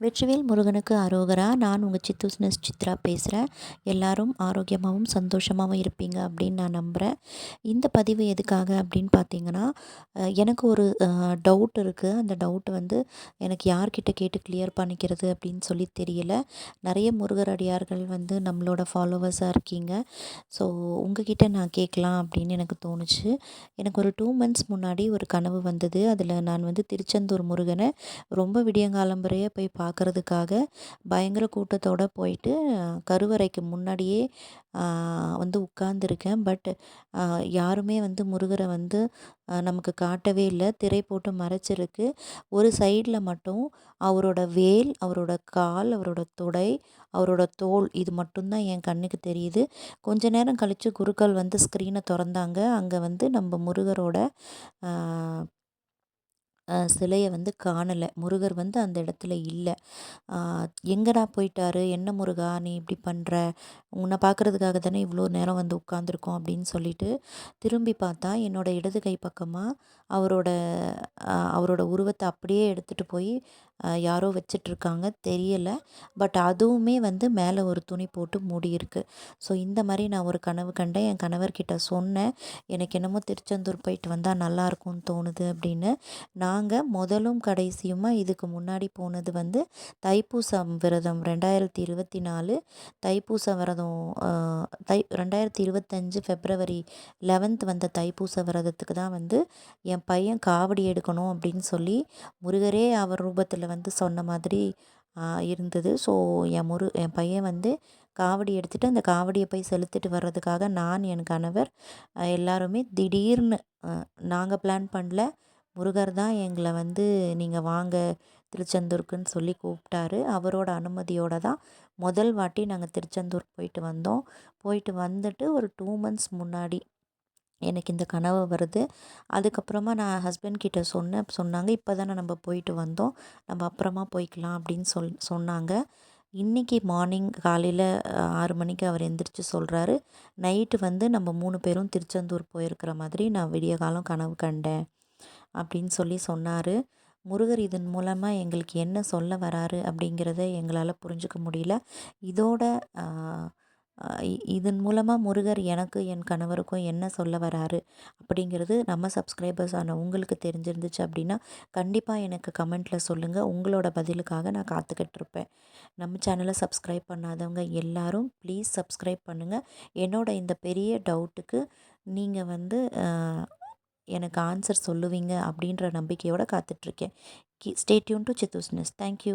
வெற்றிவேல் முருகனுக்கு அரோகரா. நான் உங்கள் சித்தூஸ்னஸ் சித்ரா பேசுகிறேன் எல்லாரும் ஆரோக்கியமாகவும் சந்தோஷமாகவும் இருப்பீங்க அப்படின்னு நான் நம்புகிறேன் இந்த பதிவு எதுக்காக அப்படின்னு பார்த்தீங்கன்னா எனக்கு ஒரு டவுட் இருக்குது அந்த டவுட் வந்து எனக்கு யார்கிட்ட கேட்டு கிளியர் பண்ணிக்கிறது அப்படின்னு சொல்லி தெரியல. நிறைய முருகர் அடியார்கள் வந்து நம்மளோட ஃபாலோவர்ஸாக இருக்கீங்க. ஸோ உங்ககிட்ட நான் கேட்கலாம் அப்படின்னு எனக்கு தோணுச்சு. எனக்கு ஒரு டூ மந்த்ஸ் முன்னாடி ஒரு கனவு வந்தது. அதில் நான் வந்து திருச்செந்தூர் முருகனை ரொம்ப விடியங்காலம்பறையே போய் பார்க்குறதுக்காக பயங்கர கூட்டத்தோடு போயிட்டு கருவறைக்கு முன்னாடியே வந்து உட்காந்துருக்கேன் பட் யாருமே வந்து முருகரை வந்து நமக்கு காட்டவே இல்லை. திரை போட்டு மறைச்சிருக்கு. ஒரு சைடில் மட்டும் அவரோட வேல் அவரோட கால் அவரோட தொடை அவரோட தோல் இது மட்டும்தான் என் கண்ணுக்கு தெரியுது. கொஞ்ச நேரம் கழித்து குருக்கள் வந்து ஸ்க்ரீனை திறந்தாங்க. அங்கே வந்து நம்ம முருகரோட சிலையை வந்து காணலை. முருகர் வந்து அந்த இடத்துல இல்லை. எங்கடா போயிட்டாரு? என்ன முருகா? நீ இப்படி பண்ணுற உன்னை பார்க்குறதுக்காக தானே இவ்வளோ நேரம் வந்து உட்காந்துருக்கோம் அப்படின்னு சொல்லிட்டு திரும்பி பார்த்தா என்னோடய இடது கை பக்கமாக அவரோட அவரோட உருவத்தை அப்படியே எடுத்துகிட்டு போய் யாரோ வச்சிட்ருக்காங்க தெரியலை. பட் அதுவுமே வந்து மேலே ஒரு துணி போட்டு மூடியிருக்கு. ஸோ இந்த மாதிரி நான் ஒரு கனவு கண்டேன். என் கணவர்கிட்ட சொன்னேன். எனக்கு என்னமோ திருச்செந்தூர் போயிட்டு வந்தால் நல்லாயிருக்கும்னு தோணுது அப்படின்னு. நாங்கள் முதலும் கடைசியுமாக இதுக்கு முன்னாடி போனது வந்து தைப்பூசம் விரதம் ரெண்டாயிரத்தி இருபத்தி நாலு. தைப்பூச விரதம் தை ரெண்டாயிரத்தி இருபத்தஞ்சு ஃபெப்ரவரி லெவன்த் வந்த தைப்பூச விரதத்துக்கு தான் வந்து என் பையன் காவடி எடுக்கணும் அப்படின்னு சொல்லி முருகரே அவர் ரூபத்தில் வந்து சொன்ன மாதிரி இருந்தது. ஸோ என் முரு என் பையன் வந்து காவடி எடுத்துகிட்டு அந்த காவடியை போய் செலுத்திட்டு வர்றதுக்காக நான் என் கணவர் எல்லாருமே திடீர்னு நாங்கள் பிளான் பண்ணல. முருகர் தான் எங்களை வந்து நீங்கள் வாங்க திருச்செந்தூருக்குன்னு சொல்லி கூப்பிட்டாரு. அவரோட அனுமதியோடு தான் முதல் வாட்டி நாங்கள் திருச்செந்தூர் போயிட்டு வந்தோம். போயிட்டு வந்துட்டு ஒரு டூ மந்த்ஸ் முன்னாடி எனக்கு இந்த கனவு வருது. அதுக்கப்புறமா நான் ஹஸ்பண்ட் கிட்ட சொன்னேன் சொன்னாங்க. இப்போ தானே நம்ம போயிட்டு வந்தோம். நம்ம அப்புறமா போய்க்கலாம் அப்படின்னு சொல் சொன்னாங்க. இன்றைக்கி மார்னிங் காலையில் ஆறு மணிக்கு அவர் எந்திரிச்சு சொல்கிறாரு நைட்டு வந்து நம்ம மூணு பேரும் திருச்செந்தூர் போயிருக்கிற மாதிரி நான் விடிய காலம் கனவு கண்டேன். அப்படின்னு சொல்லி சொன்னார். முருகர் இதன் மூலமாக எங்களுக்கு என்ன சொல்ல வராரு அப்படிங்கிறத எங்களால் புரிஞ்சுக்க முடியல. இதோட இதன் மூலமாக முருகர் எனக்கு என் கணவருக்கும் என்ன சொல்ல வராரு அப்படிங்கிறது நம்ம சப்ஸ்கிரைபர்ஸ் ஆன உங்களுக்கு தெரிஞ்சிருந்துச்சு அப்படின்னா கண்டிப்பாக எனக்கு கமெண்ட்டில் சொல்லுங்கள் உங்களோட பதிலுக்காக நான் காத்துக்கிட்டு நம்ம சேனலை சப்ஸ்கிரைப் பண்ணாதவங்க எல்லாரும் ப்ளீஸ் சப்ஸ்கிரைப் பண்ணுங்கள் என்னோட இந்த பெரிய டவுட்டுக்கு நீங்கள் வந்து எனக்கு ஆன்சர் சொல்லுவீங்க அப்படின்ற நம்பிக்கையோடு காத்துட்ருக்கேன் கி ஸ்டே டியூன் டு சித்தூஸ் தேங்க்யூ